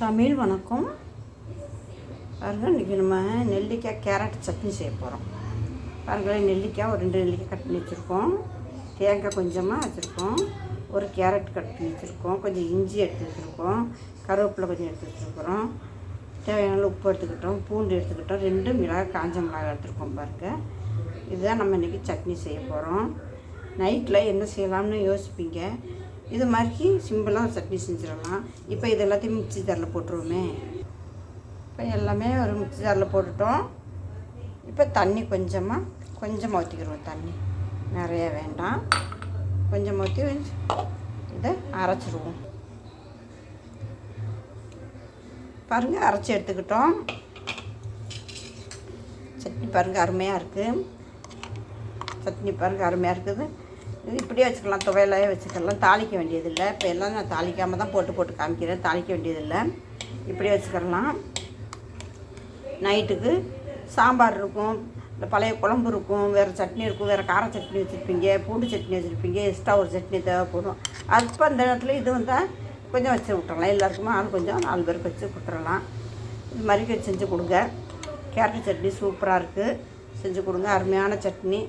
தமிழ் வணக்கம். பாருங்கள் இன்றைக்கி நம்ம நெல்லிக்காய் கேரட் சட்னி செய்ய போகிறோம் பாருங்களேன் நெல்லிக்காய் ஒரு ரெண்டு நெல்லிக்காய் கட் பண்ணி வச்சுருக்கோம். தேங்காய் கொஞ்சமாக வச்சுருக்கோம். ஒரு கேரட் கட் பண்ணி வச்சுருக்கோம். கொஞ்சம் இஞ்சி எடுத்து வச்சுருக்கோம். கருவேப்பிலை கொஞ்சம் எடுத்து வச்சுருக்குறோம். தேவையான உப்பு எடுத்துக்கிட்டோம். பூண்டு எடுத்துக்கிட்டோம். ரெண்டு மிளகாய் காஞ்ச மிளகாய் எடுத்துருக்கோம் பாருங்கள். இதுதான் நம்ம இன்றைக்கி சட்னி செய்ய போகிறோம் நைட்டில் என்ன செய்யலாம்னு யோசிப்பீங்க? இது மாதிரி சிம்பிளாக சட்னி செஞ்சிடலாம். இப்போ இது எல்லாத்தையும் மிக்சி ஜாரில் போட்டுருவோமே. இப்போ எல்லாமே ஒரு மிக்சி ஜாரில் போட்டுட்டோம். இப்போ தண்ணி கொஞ்சமாக கொஞ்சமாக ஊற்றிக்கிடுவோம் தண்ணி. நிறைய வேண்டாம். கொஞ்சம் ஊற்றி இதை அரைச்சிடுவோம் பாருங்கள் அரைச்சி எடுத்துக்கிட்டோம். சட்னி பாருங்கள் அருமையாக இருக்குது சட்னி பாருங்கள் அருமையாக இருக்குது. இது இப்படியே வச்சுக்கலாம் துவையலையே வச்சுக்கலாம். தாளிக்க வேண்டியதில்லை. இப்போ எல்லாம் நான் தாளிக்காமல் தான் போட்டு போட்டு காமிக்கிறேன். தாளிக்க வேண்டியதில்லை. இப்படியே வச்சுக்கலாம். நைட்டுக்கு சாம்பார் இருக்கும் இல்லை பழைய குழம்பு இருக்கும் வேறு சட்னி இருக்கும் வேறு கார சட்னி வச்சுருப்பீங்க பூண்டு சட்னி வச்சுருப்பீங்க எக்ஸ்ட்ரா ஒரு சட்னி தேவைப்படும். அப்போ அந்த இடத்துல இது வந்தால் கொஞ்சம் வச்சு விட்டுறலாம் எல்லாருக்குமே ஆள் கொஞ்சம் நாலு பேருக்கு வச்சு கொடுத்துடலாம். இது மாதிரி செஞ்சு கொடுங்க. கேரட் சட்னி சூப்பராக இருக்குது செஞ்சு கொடுங்க. அருமையான சட்னி.